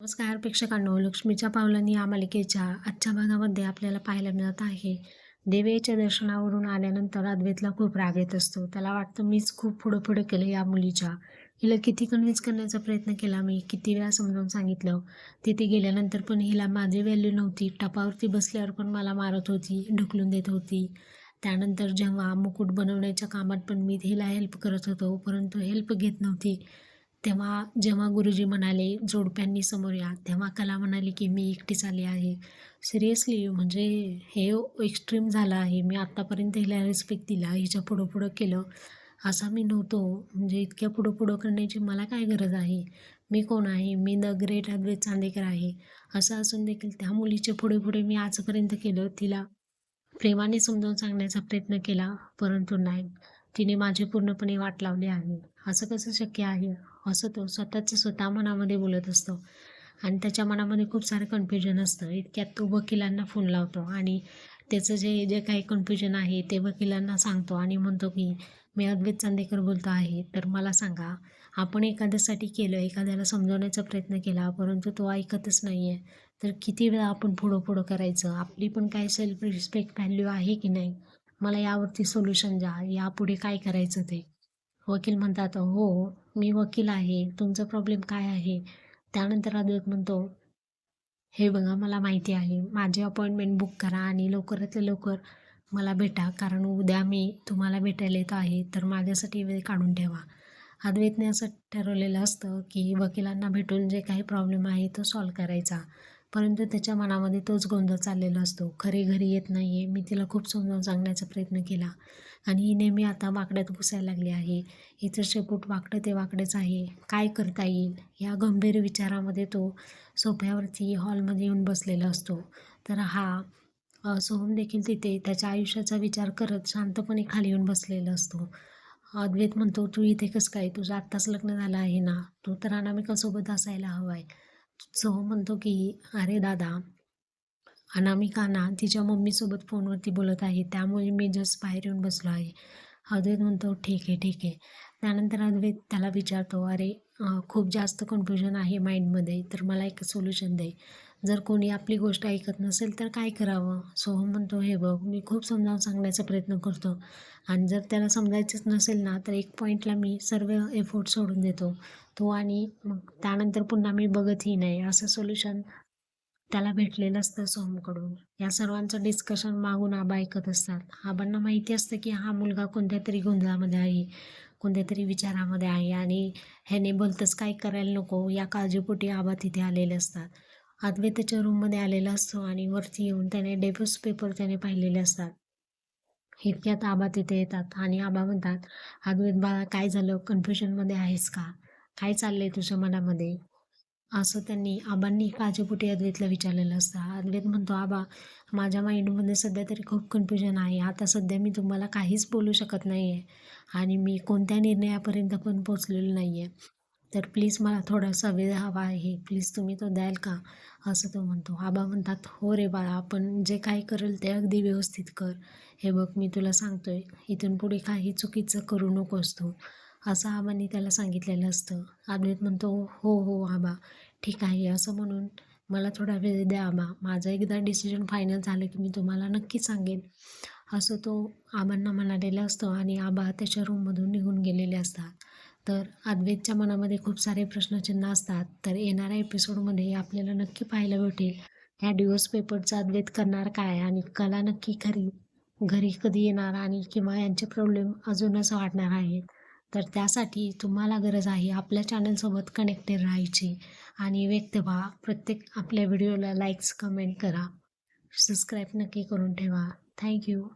नमस्कार प्रेक्षकांनो. लक्ष्मीच्या पावलांनी या मालिकेच्या आजच्या भागामध्ये आपल्याला पाहायला मिळत आहे. देवीच्या दर्शनावरून आल्यानंतर अद्वैतला खूप राग येत असतो. त्याला वाटतं मीच खूप पुढं पुढं केलं या मुलीच्या. हिला किती कन्व्हिन्स करण्याचा प्रयत्न केला. मी किती वेळा समजावून सांगितलं. तिथे गेल्यानंतर पण हिला माझी व्हॅल्यू नव्हती. टपावरती बसल्यावर पण मला मारत होती ढकलून देत होती. त्यानंतर जेव्हा मुकुट बनवण्याच्या कामात पण मी हिला हेल्प करत होतो परंतु हेल्प घेत नव्हती. तेव्हा जेव्हा गुरुजी म्हणाले जोडप्यांनी समोर या. तेव्हा कला म्हणाली की मी एकटीच आली आहे. सिरियसली म्हणजे हे एक्स्ट्रीम झालं आहे. मी आत्तापर्यंत हिला रिस्पेक्ट दिला हिच्या पुढं पुढं केलं. असा मी नव्हतो. म्हणजे इतक्या पुढं पुढं करण्याची मला काय गरज आहे? मी कोण आहे? मी द ग्रेट अद्वैत चांदेकर आहे. असं असून देखील त्या मुलीचे पुढे पुढे मी आजपर्यंत केलं. तिला प्रेमाने समजावून सांगण्याचा प्रयत्न केला परंतु नाही. तिने माझी पूर्णपणे वाट लावली आहे. असं कसं शक्य आहे? असं तो स्वतःचं स्वतः मनामध्ये बोलत असतो. आणि त्याच्या मनामध्ये खूप सारं कन्फ्युजन असतं. इतक्यात तो वकिलांना फोन लावतो आणि त्याचं जे जे काही कन्फ्युजन आहे ते वकिलांना सांगतो आणि म्हणतो की मी अद्वैत चांदेकर बोलतो आहे. तर मला सांगा आपण एखाद्यासाठी केलं एखाद्याला समजवण्याचा प्रयत्न केला परंतु तो ऐकतच नाही आहे तर किती वेळा आपण पुढं पुढं करायचं? आपली पण काय सेल्फ रिस्पेक्ट व्हॅल्यू आहे की नाही? मला यावरती सोल्युशन द्या. यापुढे काय करायचं ते? वकील म्हणतात हो मी वकील आहे. तुमचा प्रॉब्लेम काय आहे? त्यानंतर अद्वैत म्हणतो हे बघा मला माहिती आहे. माझी अपॉइंटमेंट बुक करा आणि लवकरात लवकर मला भेटा. कारण उद्या मी तुम्हाला भेटायला येत आहे तर माझ्यासाठी वेळ काढून ठेवा. अद्वैतने असं ठरवलेलं असतं की वकिलांना भेटून जे काही प्रॉब्लेम आहे तो सॉल्व करायचा. परंतु त्याच्या मनामध्ये तोच गोंधळ चाललेला असतो. खरे घरी येत नाही आहे मी तिला खूप समजावून सांगण्याचा प्रयत्न केला. आणि ही नेहमी आता वाकड्यात घुसायला लागली आहे. हिचं शेपूट वाकडं ते वाकडेच आहे. काय करता येईल? या गंभीर विचारामध्ये तो सोफ्यावरती हॉलमध्ये येऊन बसलेला असतो. तर हा सोहम देखील तिथे त्याच्या आयुष्याचा विचार करत शांतपणे खाली येऊन बसलेला असतो. अद्वैत म्हणतो तू इथे कसं काय? तुझं आत्ताच लग्न झालं आहे ना? तू तर अनामिकासोबत असायला हवं आहे सोहम म्हणतो की अरे दादा अनामिका ना तिच्या मम्मीसोबत फोनवरती बोलत आहे. त्यामुळे मी जस्ट बाहेर येऊन बसलो आहे. अद्वैत म्हणतो ठीक आहे ठीक आहे. त्यानंतर अद्वैत त्याला विचारतो अरे खूप जास्त कन्फ्युजन आहे माइंडमध्ये तर मला एक सोल्युशन दे. जर कोणी आपली गोष्ट ऐकत नसेल तर काय करावं? सोहम म्हणतो हे बघ मी खूप समजावून सांगण्याचा प्रयत्न करतो. आणि जर त्याला समजायचंच नसेल ना तर एक पॉईंटला मी सर्व एफोर्ट सोडून देतो. तो आणि मग त्यानंतर पुन्हा मी बघतही नाही. असं सोल्युशन त्याला भेटलेलं असतं सोहमकडून. या सर्वांचं डिस्कशन मागून आबा ऐकत असतात. आबांना माहिती असतं की हा मुलगा कोणत्या तरी गोंधळामध्ये आहे कोणत्या तरी विचारामध्ये आहे आणि ह्याने बोलतंच काय करायला नको? या काळजीपोटी आबा तिथे आलेले असतात. अद्वैताच्या रूममध्ये आलेला असतो आणि वरती येऊन त्याने डेबोस पेपर त्याने पाहिलेले असतात. इतक्यात आबा तिथे येतात आणि आबा म्हणतात अद्वैत बाळा काय झालं? कन्फ्युजनमध्ये आहेस का? काय चाललंय तुझ्या मनामध्ये? असं त्यांनी आबांनी काळजीपोटी अद्वैतला विचारलेलं असतं. अद्वैत म्हणतो आबा माझ्या माइंडमध्ये सध्या तरी खूप कन्फ्युजन आहे. आता सध्या मी तुम्हाला काहीच बोलू शकत नाही आहे आणि मी कोणत्या निर्णयापर्यंत पण पोचलेलो नाही आहे तर प्लीज मला थोडासा वेळ हवा आहे. प्लीज तुम्ही तो द्याल का? असं तो म्हणतो. आबा म्हणतात हो रे बाळा आपण जे काही करेल ते अगदी व्यवस्थित कर. हे बघ मी तुला सांगतो आहे इथून पुढे काही चुकीचं करू नकोस तू. असं आबांनी त्याला सांगितलेलं असतं. अद्वैत म्हणतो हो हो आबा ठीक आहे. असं म्हणून मला थोडा वेळ द्या आबा. माझं एकदा डिसिजन फायनल झालं की मी तुम्हाला नक्की सांगेन. असं तो आबांना म्हणालेला असतो आणि आबा त्याच्या रूममधून निघून गेलेले असतात. तर अद्वैतच्या मनामध्ये खूप सारे प्रश्नचिन्ह असतात. तर येणाऱ्या एपिसोडमध्ये आपल्याला नक्की पाहायला भेटेल. ह्या डिवोर्स पेपरचा अद्वैत करणार काय? आणि कला नक्की खरी घरी कधी येणार? आणि किंवा यांचे प्रॉब्लेम अजूनच वाढणार आहेत? तर त्यासाठी तुम्हाला गरज आहे आपल्या चॅनलसोबत कनेक्टेड राहायची. आणि व्यक्त व्हा. प्रत्येक आपल्या व्हिडिओला लाईक्स कमेंट करा. सबस्क्राईब नक्की करून ठेवा. थँक्यू